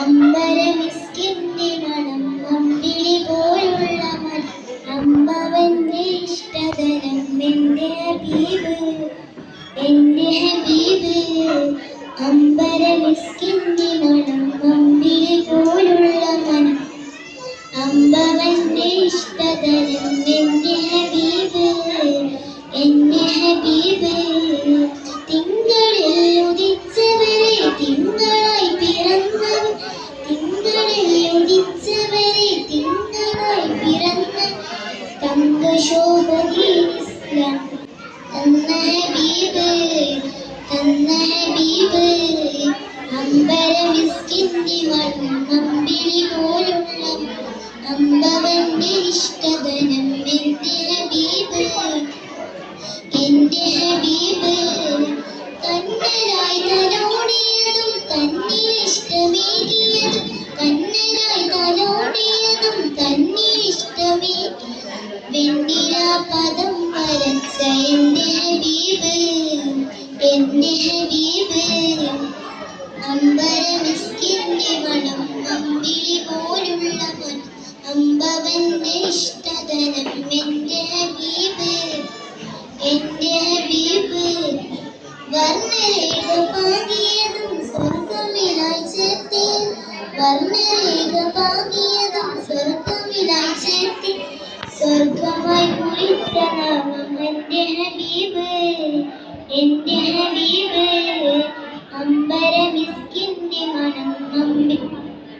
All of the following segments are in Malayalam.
അമ്പരമിസ്കിന്റെ മണം അമ്പിളി പോലുള്ള മനം അമ്പവന്റെ ഇഷ്ടതരം എന്റെ ഹബീബ് എന്റെ ഹബീബ്. അമ്പരമിസ്കിന്റെ മണം അമ്പിളി പോലുള്ള മനം അമ്പവന്റെ ഇഷ്ടതരം എന്റെ ഹബീബ് എന്റെ ഹബീബ്. തന്ന ഹബീബ് തന്ന ഹബീബ് അമ്പരമിസ്കിന്റെ മണം അമ്പിളി പോലുള്ള. അമ്പവന്റെ ഇഷ്ടതനം എന്റെ ഹബീബ് എന്റെ ഹബീബ് കണ്ണനായി തലോടിയതും തന്നിൽ ഇഷ്ടമേകിയതും കണ്ണനായി തലോടിയതും തന്നിൽ ഇഷ്ടമേകി. വെണ്ണില പദം വരച്ച ഹബീബ് എന്റെ ഹബീബ് അമ്പരമിസ്കിന്റെ മണം അമ്പിളി പോലുള്ള മനം അമ്പവന്റെ ഇഷ്ടതനം എന്റെ ഹബീബ് എന്റെ ഹബീബ് വർണരേഖ പാകിയതും സ്വർഗമിലായി ചേർത്തി വർണരേഖ പാകിയതും സ്വർഗമിലായി ചേർത്തി സ്വർഗമായി കുറിച്ച നാമം എന്റെ ഹബീബ് എന്റെ ഹബീബ് അമ്പരമിസ്കിന്റെ മണം അമ്പി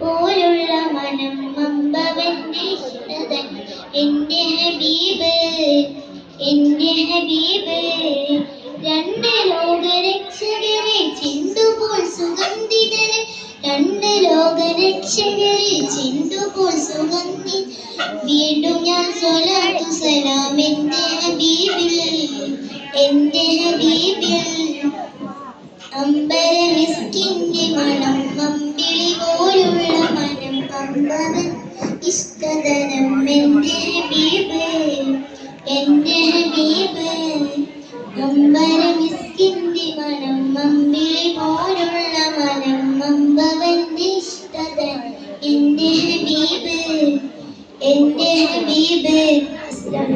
പോലുള്ള മനം അമ്പവന്റെ ഇഷ്ടതൻ. എന്റെ ഹബീബ് എന്റെ ഹബീബ് രണ്ട് ലോകരക്ഷകരെ ചിന്തുപോൽ സുഗന്ധിതരെ. രണ്ട് ലോകരക്ഷകരെ ചിന്തുപോൽ സുഗന്ധി വീണ്ടും ഞാൻ സ്വലാത്തു സലാം. എന്റെ ഹബീബിൽ എന്റെ ഹബീബിൽ. അമ്പരമിസ്കിന്റെ മണം അമ്പിളി പോലുള്ള മനം. അമ്പവൻ ഇഷ്ടതരം എന്റെ ഹബീബ് എൻ്റെ ഹബീബ് അസ്ലാം